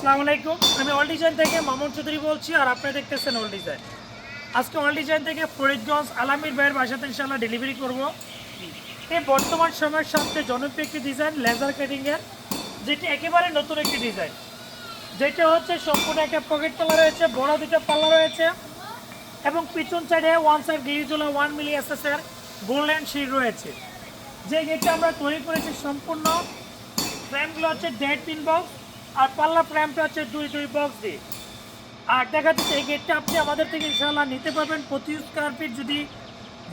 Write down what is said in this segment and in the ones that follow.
আসসালামু আলাইকুম। আমি অল ডিজাইন থেকে মামুন চৌধুরী বলছি আর আপনি দেখতেছেন অল ডিজাইন। আজকে অল ডিজাইন থেকে ফরিদগঞ্জ আলামির ভাইয়ের বাসাতে ইনশাল্লাহ ডেলিভারি করব। এই বর্তমান সময়ের সবচেয়ে জনপ্রিয় একটি ডিজাইন লেজার কাটিংয়ের যেটি একেবারে নতুন একটি ডিজাইন যেটা হচ্ছে সম্পূর্ণ একটা পকেট পাল্লা রয়েছে, বড় দুটো পাল্লা রয়েছে এবং পিছন সাইডে one side digital one milli এসএসের golden sheet রয়েছে। যে গেটটা আমরা তৈরি করেছি সম্পূর্ণ ফ্রেমগুলো হচ্ছে দেড় তিন বক্স আর পাল্লা ফ্রেমটা হচ্ছে দুই দুই বক্স দিয়ে। আর দেখা যাচ্ছে এই গেটটা আপনি আমাদের থেকে ইনশাআল্লাহ নিতে পারবেন। প্রতি স্কোয়ার ফিট যদি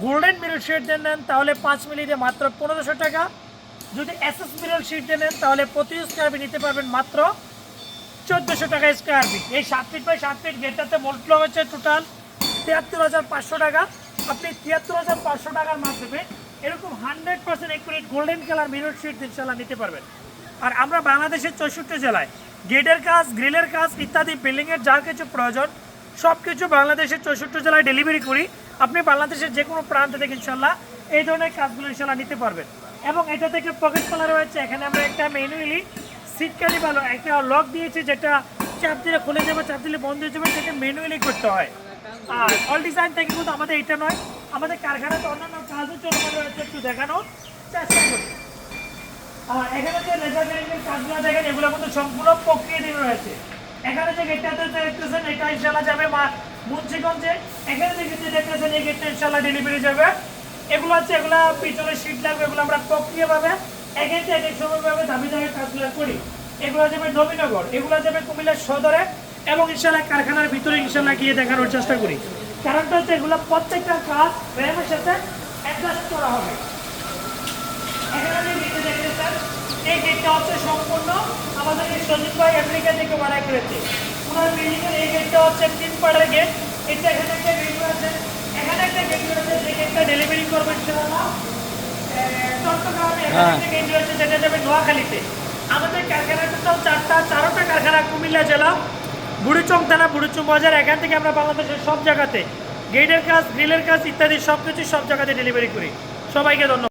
গোল্ডেন মিরর শেড দেন নেন, তাহলে পাঁচ মিলিতে মাত্র পনেরোশো টাকা। যদি এসএস মিরর শিট দিয়ে নেন, তাহলে প্রতি স্কোয়ার ফিট নিতে পারবেন মাত্র চোদ্দোশো টাকা স্কোয়ার ফিট এই সাত ফিট বাই সাত ফিট গেটটাতে মূল্য হচ্ছে টোটাল তিয়াত্তর হাজার পাঁচশো টাকা। আপনি তিয়াত্তর হাজার পাঁচশো টাকার মাধ্যমে এরকম hundred percent accurate golden colour mirror sheet ইনশাল্লাহ নিতে পারবেন। আর আমরা বাংলাদেশের চৌষট্টি জেলায় গেটের কাজ গ্রিলের কাজ ইত্যাদি বিল্ডিংয়ের যা কিছু প্রয়োজন সব কিছু বাংলাদেশের চৌষট্টি জেলায় ডেলিভারি করি। আপনি বাংলাদেশের যে কোনো প্রান্ত থেকে ইনশাল্লাহ এই ধরনের কাজগুলো ইনশাল্লাহ নিতে পারবেন। এবং এটা থেকে পকেট খোলা রয়েছে, এখানে আমরা একটা ম্যানুয়ালি সিট ক্যারি ভালো, একটা লক দিয়েছি যেটা চাপ দিলে খুলে যাবে, চাপ দিলে বন্ধ হয়ে যাবে, সেটা ম্যানুয়ালি করতে হয়। আর অল ডিজাইন থেকে কিন্তু আমাদের এটা নয়, আমাদের কারখানাতে অন্যান্য কাজও চলমান রয়েছে, একটু দেখানোর চেষ্টা করি। আর এখানে যে লেজার কাটিংয়ের কাজগুলো দেখেন, এগুলো কিন্তু সম্পূর্ণ প্রক্রিয়া দিয়ে রয়েছে। এখানে যে গেটটাতে দেখতেছেন, এটা ইনশাল্লাহ যাবে মা মুন্সিগঞ্জে। এখানে যে গেটটা দেখতেছেন, এই গেটটা ইনশাল্লাহ ডেলিভারি যাবে। এগুলো হচ্ছে, এগুলো পিছনে শীট লাগবে, এগুলো আমরা প্রক্রিয়াভাবে এক একটা এক এক সময়ভাবে দাবি দাবি কাজগুলো করি। এগুলো যাবে নবীনগর, এগুলো যাবে কুমিল্লা সদরে এবং ইনশাল্লাহ কারখানার ভিতরে ইনশাল্লাহ গিয়ে দেখানোর চেষ্টা করি। কারণটা হচ্ছে, এগুলো প্রত্যেকটা কাজ ফ্রেমের সাথে অ্যাডজাস্ট করা হবে এখানে যে গেটটা দেখতেছেন এই গেটটা হচ্ছে সম্পূর্ণ আমাদের এই সজিত ভাই আমেরিকা থেকে বানাই করেছে। ওনার বিল্ডিং এর এই গেটটা হচ্ছে তিন পাড়ের গেট এটা এখানে একটা গেট রয়েছে। এখানে একটা গেট রয়েছে যে গেটটা ডেলিভারি করবে ইনশাআল্লাহ। চট্টগ্রামে এখানে একটা গেট রয়েছে যেটা যাবে নোয়াখালীতে। আমাদের কারখানা টোটাল চারটা চারোটা কারখানা কুমিল্লা জেলা বুড়িচং থানা বুড়িচং বাজার। এখান থেকে আমরা বাংলাদেশের সব জায়গাতে গেটের কাজ গ্রিলের কাজ ইত্যাদি সব কিছু সব জায়গাতে ডেলিভারি করি। সবাইকে ধন্যবাদ।